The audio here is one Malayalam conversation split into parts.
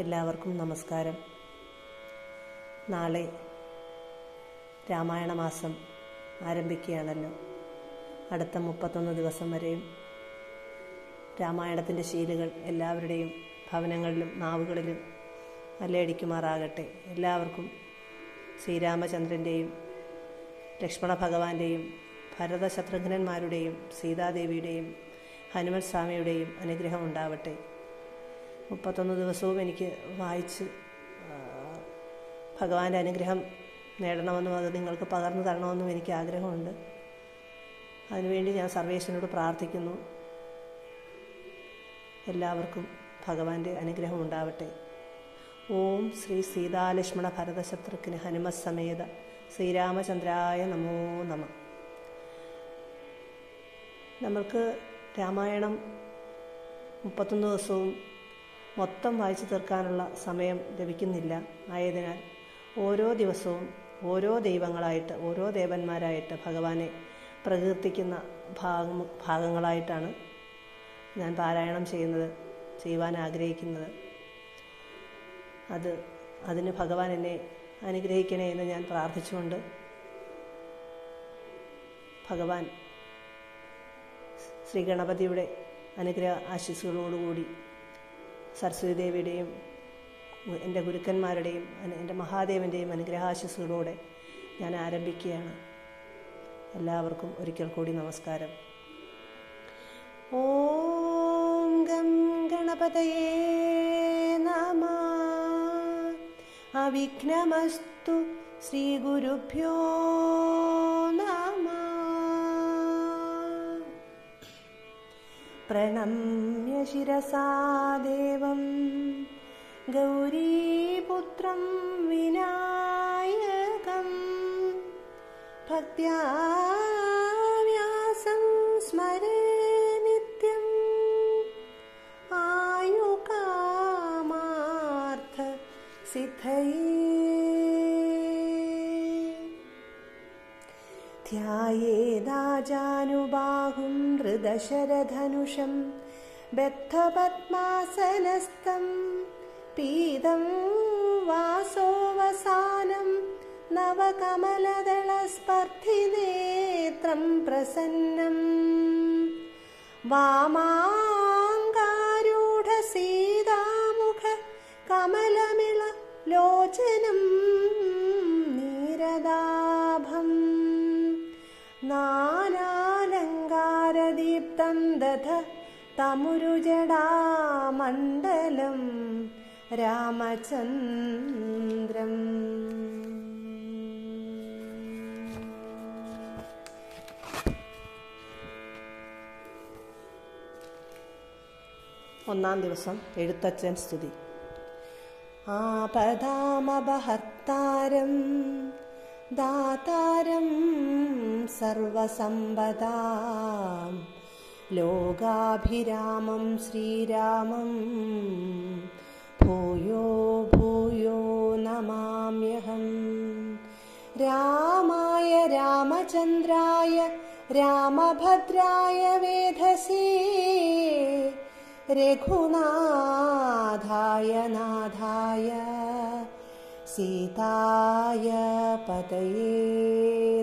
എല്ലാവർക്കും നമസ്കാരം. നാളെ രാമായണ മാസം ആരംഭിക്കുകയാണല്ലോ. അടുത്ത മുപ്പത്തൊന്ന് ദിവസം വരെയും രാമായണത്തിന്റെ ശീലുകൾ എല്ലാവരുടെയും ഭവനങ്ങളിലും നാവുകളിലും അല്ലയടിക്കുമാറാകട്ടെ. എല്ലാവർക്കും ശ്രീരാമചന്ദ്രന്റെയും ലക്ഷ്മണ ഭഗവാന്റെയും ഭരതശത്രുഘ്നന്മാരുടെയും സീതാദേവിയുടെയും ഹനുമത് സ്വാമിയുടെയും അനുഗ്രഹം ഉണ്ടാവട്ടെ മുപ്പത്തൊന്ന് ദിവസവും എനിക്ക് വായിച്ച് ഭഗവാന്റെ അനുഗ്രഹം നേടണമെന്നും അത് നിങ്ങൾക്ക് പകർന്നു തരണമെന്നും എനിക്ക് ആഗ്രഹമുണ്ട്. അതിനുവേണ്ടി ഞാൻ സർവേശ്വരനോട് പ്രാർത്ഥിക്കുന്നു. എല്ലാവർക്കും ഭഗവാന്റെ അനുഗ്രഹം ഉണ്ടാവട്ടെ. ഓം ശ്രീ സീതാലക്ഷ്മണ ഭരതശത്രുഘ്ന ഹനുമസമേത ശ്രീരാമചന്ദ്രായ നമോ നമ. നമ്മൾക്ക് രാമായണം മുപ്പത്തൊന്ന് ദിവസവും മൊത്തം വായിച്ചു തീർക്കാനുള്ള സമയം ലഭിക്കുന്നില്ല. ആയതിനാൽ ഓരോ ദിവസവും ഓരോ ദൈവങ്ങളായിട്ട് ഓരോ ദേവന്മാരായിട്ട് ഭഗവാനെ പ്രകീർത്തിക്കുന്ന ഭാഗം ഭാഗങ്ങളായിട്ടാണ് ഞാൻ പാരായണം ചെയ്യുന്നത് ചെയ്യുവാൻ ആഗ്രഹിക്കുന്നത്. അത് അതിന് ഭഗവാൻ എന്നെ അനുഗ്രഹിക്കണേ എന്ന് ഞാൻ പ്രാർത്ഥിച്ചുകൊണ്ട് ഭഗവാൻ ശ്രീ ഗണപതിയുടെ അനുഗ്രഹ ആശീസ്സുകളോടുകൂടി സരസ്വതി ദേവിയുടെയും എന്റെ ഗുരുക്കന്മാരുടെയും എന്റെ മഹാദേവന്റെയും അനുഗ്രഹാശിസുകളോടെ ഞാൻ ആരംഭിക്കുകയാണ്. എല്ലാവർക്കും ഒരിക്കൽ കൂടി നമസ്കാരം. ഓം ഗം ഗണപതയേ നമ. അവിഘ്നമസ്തു ശ്രീ ഗുരുഭ്യോ നമ. പ്രണമ്യ ശിരസാ ദേവം. ഗൗരീപുത്രം വിനായകം. ഭക്ത്യാ വ്യാസം സ്മരേ നിത്യം. ആയുകാമാർത്ഥ സിദ്ധയേ ध्यायेदाजानुबाहुं हृदशरधनुषं बद्धपद्मासनस्थं पीतं वासोवसानं नवकमलदलस्पर्धिनेत्रं प्रसन्नम् वामाङ्गारूढसीतामुख कमलमिळ लोचनं രാമുരുജടാമണ്ഡലം രാമചന്ദ്രം. ഒന്നാം ദിവസം എഴുത്തച്ഛൻ സ്തുതി. ആപദാമപഹർത്താരം ദാതാരം സർവസമ്പദാം. लोगाभिरामं श्रीरामं। भूयो भूयो नमाम्यहं। रामाय रामचन्द्राय रामभद्राय वेधसे। रघुनाथाय नाथाय सीताय पतये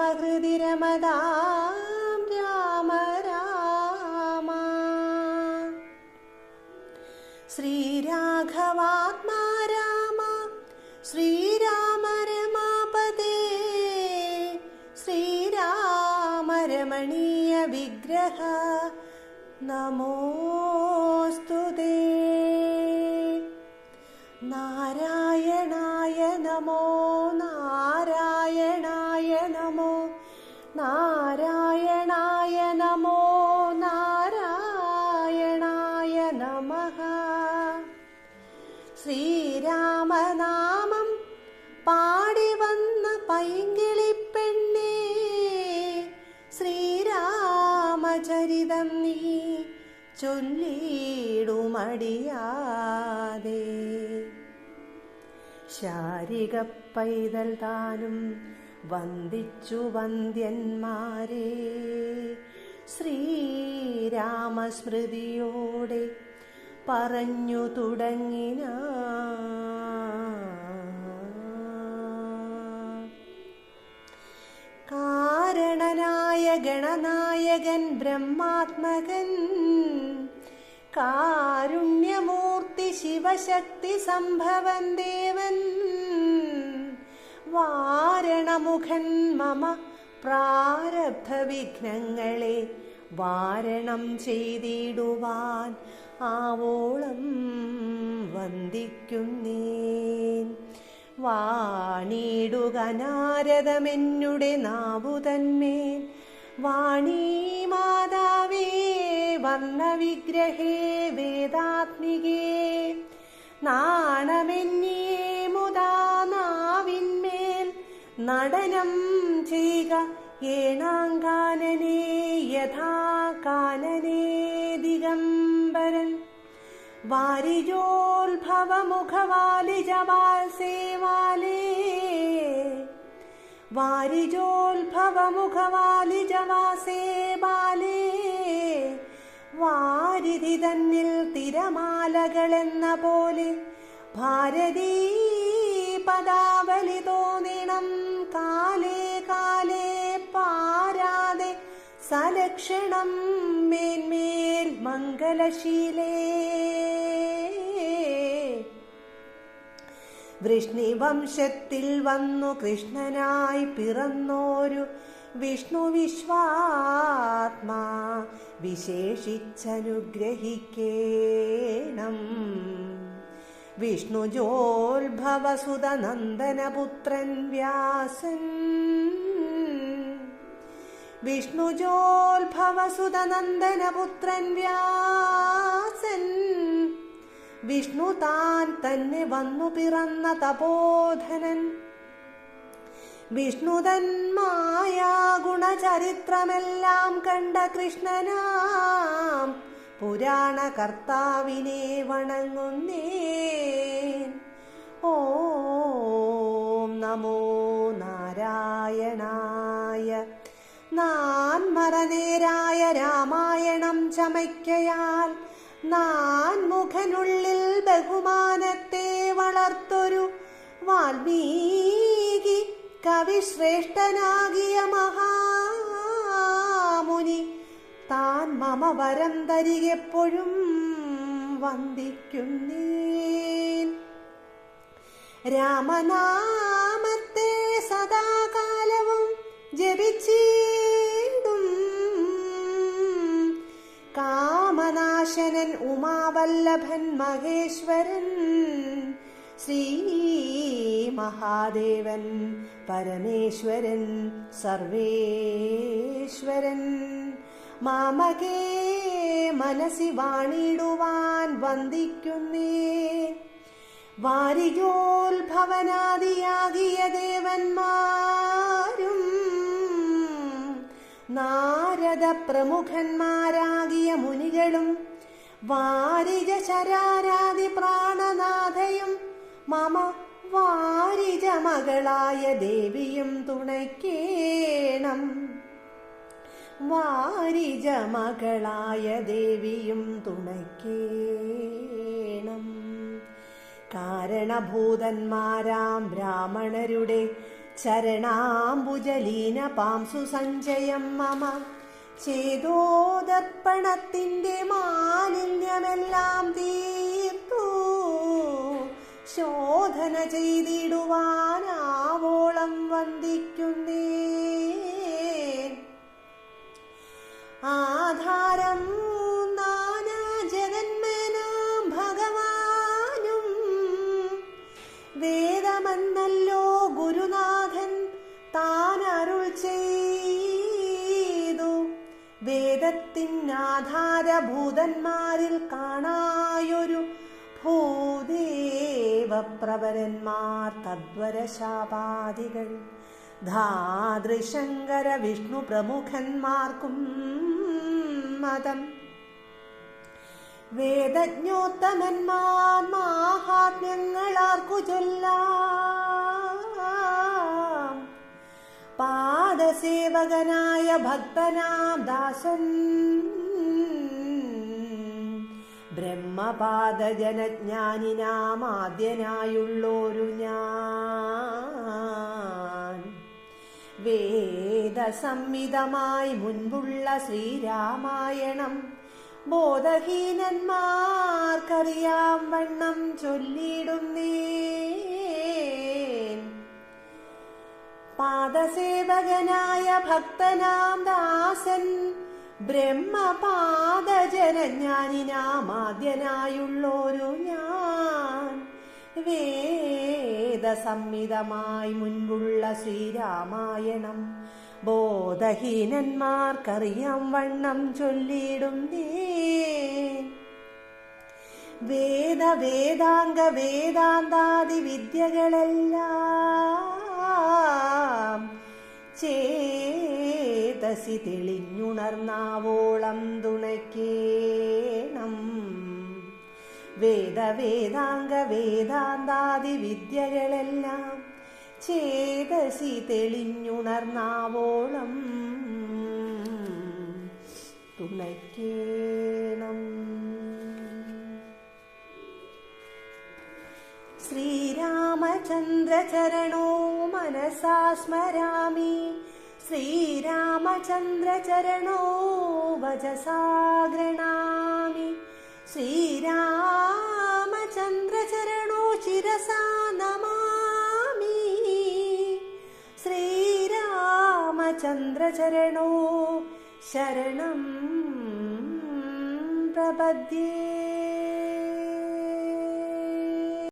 ഹൃദി രമതാം രാമ രാമ. ശ്രീരാഘവാത്മാ രാമ ശ്രീരാമ രമാപദേ ശ്രീരാമ രമണീയ വിഗ്രഹ. നമോസ്തുതേ ചൊല്ലിടുമടിയാതെ. ശാരിക പൈതൽ താനും വന്ദിച്ചു വന്ദ്യന്മാരെ. ശ്രീരാമസ്മൃതിയോടെ പറഞ്ഞു തുടങ്ങിന. കാരണനായ ഗണനായകൻ ബ്രഹ്മാത്മകൻ. കാരുണ്യമൂർത്തി ശിവശക്തി സംഭവൻ ദേവൻ. വാരണമുഖൻ മമ പ്രാരബ്ധ വിഘ്നങ്ങളെ വാരണം ചെയ്തിടുവാൻ ആവോളം വന്ദിക്കുന്നേൻ. വാണിടുക നാരദമെന്നുടെ നാവുതന്മേൽ വാണീ മാതാവേ വർണവിഗ്രഹേ വേദാത്മികേ. നാണമെന്നിയേ മുതാ നാവിന്മേൽ നടനം ചെയ്യുക ഏണാങ്കാനനേ യഥാ കാനനേ ദിഗംബരൻ വാരിജോത്ഭവമുഖവാലിജവാസേവാലേ വാരിജോത്ഭവമുഖവാലിജവാസേ ബാലേ വാരിധി തന്നിൽ തിരമാലകളെന്ന പോലെ ഭാരതീ പദാവലി തോന്നിണം. കാലേ കാലേ പാരാതെ സലക്ഷണം മേന്മേൽ മംഗലശീലേ. വൃഷ്ണിവംശത്തിൽ വന്നു കൃഷ്ണനായി പിറന്നോരു വിഷ്ണു വിശ്വാത്മാ വിശേഷിച്ചനുഗ്രഹിക്കേണം. വിഷ്ണുജോത്ഭവസുതനന്ദനപുത്രൻ വ്യാസൻ. വിഷ്ണുജോത്ഭവസുതനന്ദനപുത്രൻ വ്യാസൻ. വിഷ്ണു താൻ തന്നെ വന്നു പിറന്ന തപോധനൻ. വിഷ്ണുതന്മായ ഗുണചരിത്രമെല്ലാം കണ്ട കൃഷ്ണനാം പുരാണ കർത്താവിനെ വണങ്ങുന്നേ ഓം നമോ നാരായണായ. നാൻ മറനേരായ രാമായണം ചമയ്ക്കയാൽ നാൻ മുഖനുള്ളിൽ ബഹുമാനത്തെ വളർത്തൊരു വാൽമീകി കവിശ്രേഷ്ഠനാകിയ മഹാമുനി. താൻ മമ വരം തരികെപ്പോഴും വന്ദിക്കുന്നേൻ. രാമനാമത്തെ സദാകാലവും ജപിച്ചിടും കാമനാശനൻ ഉമാവല്ലഭൻ മഹേശ്വരൻ ശ്രീ മഹാദേവൻ പരമേശ്വരൻ സർവേശ്വരൻ. മാമകേ മനസ്സി വാണിടുവാൻ വന്ദിക്കുന്നേ. വാരികോത്ഭവനാദിയാകിയ ദേവന്മാരും നാരദ പ്രമുഖന്മാരാകിയ മുനികളും വാരിജ ശരാരാതി പ്രാണനാഥയും മമ വാരിജ മകളായ ദേവിയും തുണയ്ക്കേണം. വാരിജ മകളായ ദേവിയും തുണയ്ക്കേണം. കാരണഭൂതന്മാരാം ബ്രാഹ്മണരുടെ ചരണാംബുജലീന പാംസു സഞ്ജയം മമ ചേതോദർപ്പണത്തിന്റെ മാലിന്യമെല്ലാം തീർത്തു. ശോധന ചെയ്തിടുവാനാവോളം വന്ദിക്കുന്നേ. വേദത്തിനാധാരഭൂതന്മാരിൽ കാണായൊരു ഭൂദേവപ്രവരന്മാർ തദ്വരശാപാദികൾ. ധാതൃശങ്കര വിഷ്ണു പ്രമുഖന്മാർക്കും മതം. വേദജ്ഞോത്തമന്മാർ മാഹാത്മ്യങ്ങളാർക്കു ചൊല്ലാം. പാദസേവകനായ ഭക്തനാം ദാസൻ ബ്രഹ്മപാദജനജ്ഞാനിനാമാദ്യനായുള്ളോരു ഞാൻ. വേദസംഹിതമായി മുൻപുള്ള ശ്രീരാമായണം ബോധഹീനന്മാർക്കറിയാം വണ്ണം ചൊല്ലിടുന്നേ പാദസേവകനായ ഭക്തനാം ദാസൻ ബ്രഹ്മപാദജനജ്ഞാനിനാമാദ്യനായുള്ളോരു ഞാൻ. വേദസംഹിതമായി മുൻപുള്ള ശ്രീരാമായണം ബോധഹീനന്മാർക്കറിയാം വണ്ണം ചൊല്ലിയിടും വേദ വേദാംഗ വേദാന്താദി വിദ്യകളെല്ലാം ചേതസി തെളിഞ്ഞുണർന്നാവോളം തുണയ്ക്കേണം വേദവേദാംഗ വേദാന്താദി വിദ്യകളെല്ലാം ചേതസി തെളിഞ്ഞുണർന്നാവോളം തുണയ്ക്കേണം. ശ്രീരാമചന്ദ്രചരണോ മനസാ സ്മരാമി ശ്രീരാമചന്ദ്രചരണോ വചസാ ഗൃണാമി ശ്രീരാമചന്ദ്രചരണോ ശിരസാ നമാമി. ശ്രീരാമചന്ദ്രചരണോ ശരണം പ്രപദ്യേ.